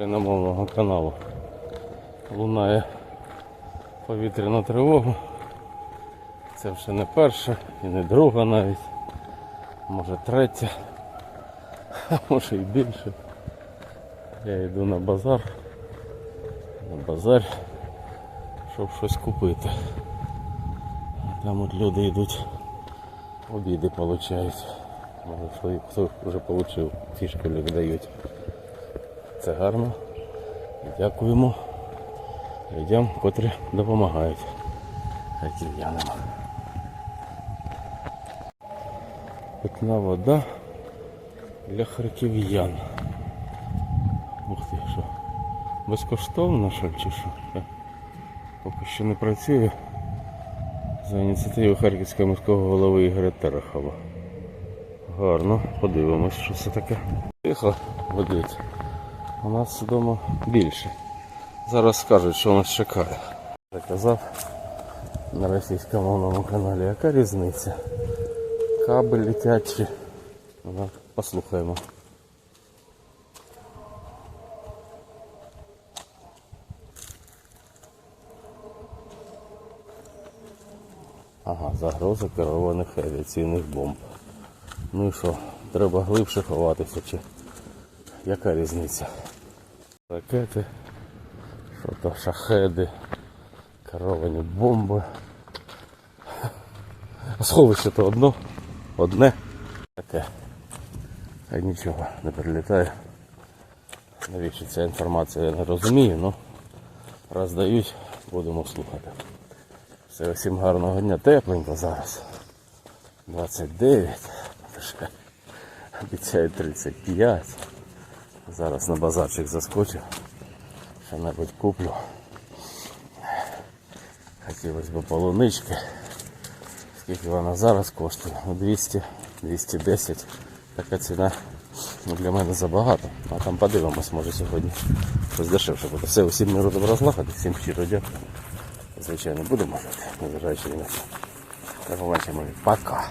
Україномовного каналу лунає повітряна тривога. Це вже не перша і не друга навіть. Може третя, а може і більше. Я йду на базар. На базар, щоб щось купити. Там от люди йдуть, обіди получають. Може хто, вже отримав, фішки дають. Це гарно. Дякуємо людям, котрі допомагають харків'янам. Питна вода для харків'ян. Ух ти, що? Безкоштовно що чи що? Поки що не працює за ініціативою Харківського міського голови Ігоря Терехова. Гарно, подивимось, що це таке. Тихо водить. У нас вдома більше. Зараз скажуть, що нас чекає. Я казав на російськомовному каналі, яка різниця? Кабель летять чи. Ну, Послухаємо. Ага, загроза керованих авіаційних бомб. Ну і що, треба глибше ховатися чи яка різниця? Ракети, що то шахеди, керовані бомби. А сховище то одно, одне таке. А нічого не прилітає. Навіщо ця інформація я не розумію, але раз дають, будемо слухати. Все, всім гарного дня. Тепленько зараз. 29. Трошки Обіцяють 35. Зараз на базарчик заскочу. Що-небудь куплю. Хотілося б полунички. Скільки вона зараз коштує? Ну, 200, 210. Така ціна ну, для мене забагато. А там подивимось, може сьогодні щось дешевше буде. Все, усім миру добра злагоди, всім щиро дякую. Звичайно, будемо жити, незважаючи на що. До побачення. Пока.